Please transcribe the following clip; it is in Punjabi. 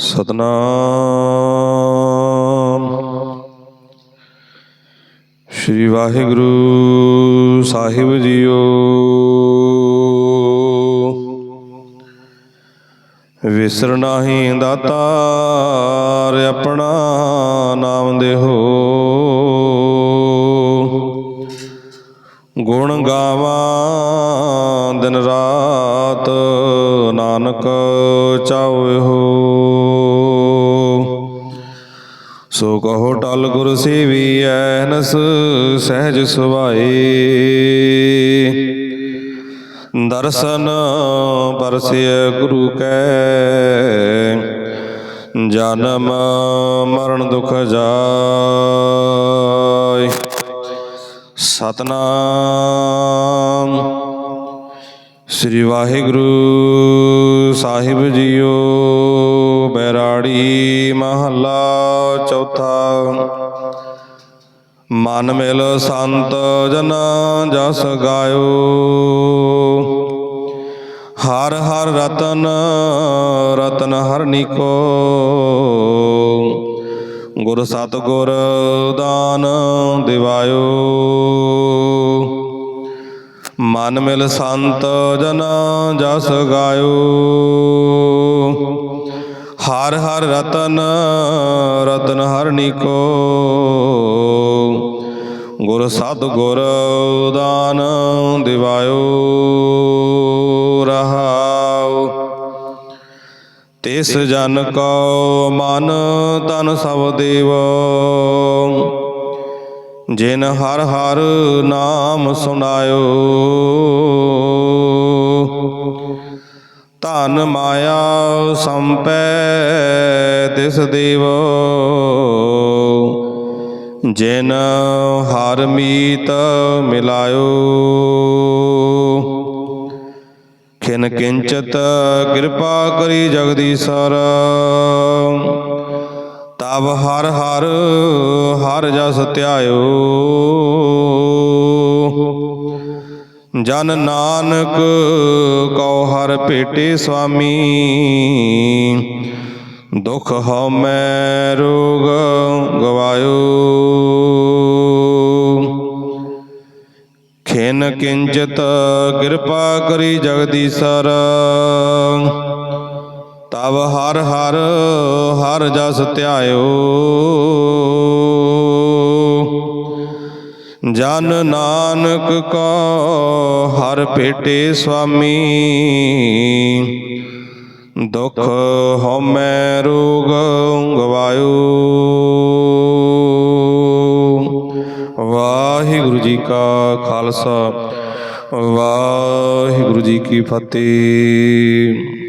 ਸਤਨਾਮ। ਸ੍ਰੀ ਵਾਹਿਗੁਰੂ ਸਾਹਿਬ ਜੀਓ। ਵਿਸਰ ਨਾਹੀ ਦਾਤਾਰ ਆਪਣਾ ਨਾਮ ਦੇਹੋ। ਗੁਣ ਗਾਵਾਂ ਦਿਨ ਰਾਤ, ਨਾਨਕ ਚਾਵੇ ਹੋ ਸੋ ਕਹੋ ਟਲ ਗੁਰ ਸੇਵੀ ਐਨਸ ਸਹਿਜ ਸੁਭਾਏ। ਦਰਸ਼ਨ ਪਰਸਿਐ ਗੁਰੂ ਕੈ, ਜਨਮ ਮਰਨ ਦੁਖ ਜਾਇ ਸਤਨਾਮ। ਸ੍ਰੀ ਵਾਹਿਗੁਰੂ ਸਾਹਿਬ ਜੀਓ। ਮਨ ਮਿਲ ਸੰਤ ਜਨ ਜਸ ਗਾਇਓ। ਹਰ ਹਰ ਰਤਨ ਰਤਨ ਹਰ ਨਿਕੋ। ਗੁਰ ਸਤਗੁਰ ਦਾਨ ਦਿਵਾਇਓ। ਮਨ ਮਿਲ ਸੰਤ ਜਨ ਜਸ ਗਾਇਓ। ਹਰ ਹਰ ਰਤਨ ਰਤਨ ਹਰ ਨਿਕੋ। ਗੁਰ ਸਤਗੁਰ ਦਾਨ ਦਿਵਾਇਓ ਰਹਾਉ ਤਿਸ ਜਨ ਕੋ ਮਨ ਤਨ ਸਭ ਦੇਵ। ਜਿਨ ਹਰ ਹਰ ਨਾਮ ਸੁਨਾਇਓ ਧਨ ਮਾਇਆ ਸੰਪੈ ਤਿਸ ਦੇਵ। ਜਿਨ ਹਰ ਮੀਤ ਮਿਲਾਇਓ। ਖਿਨ ਕਿੰਚਤ ਕਿਰਪਾ ਕਰੀ ਜਗਦੀਸਰ। ਤਬ ਹਰ ਹਰ ਹਰ ਜਸ ਧਿਆਇਓ। ਜਨ ਨਾਨਕ ਕਉ ਹਰ ਭੇਟੇ ਸੁਆਮੀ ਦੁਖ ਹਉਮੈ ਰੋਗ ਗਵਾਇਓ। ਖਿਨ ਕਿੰਚਤ ਕਿਰਪਾ ਕਰੀ ਜਗਦੀਸਰ। ਤਬ ਹਰ ਹਰ ਹਰ ਜਸ ਧਿਆਇਓ। ਜਨ ਨਾਨਕ ਕੋ ਹਰ ਭੇਟੇ ਸੁਆਮੀ। ਦੁਖ ਹਉਮੈ ਰੋਗ ਗਵਾਇਓ ਵਾਹਿਗੁਰੂ ਜੀ ਕਾ ਖਾਲਸਾ। ਵਾਹਿਗੁਰੂ ਜੀ ਕੀ ਫਤਿਹ।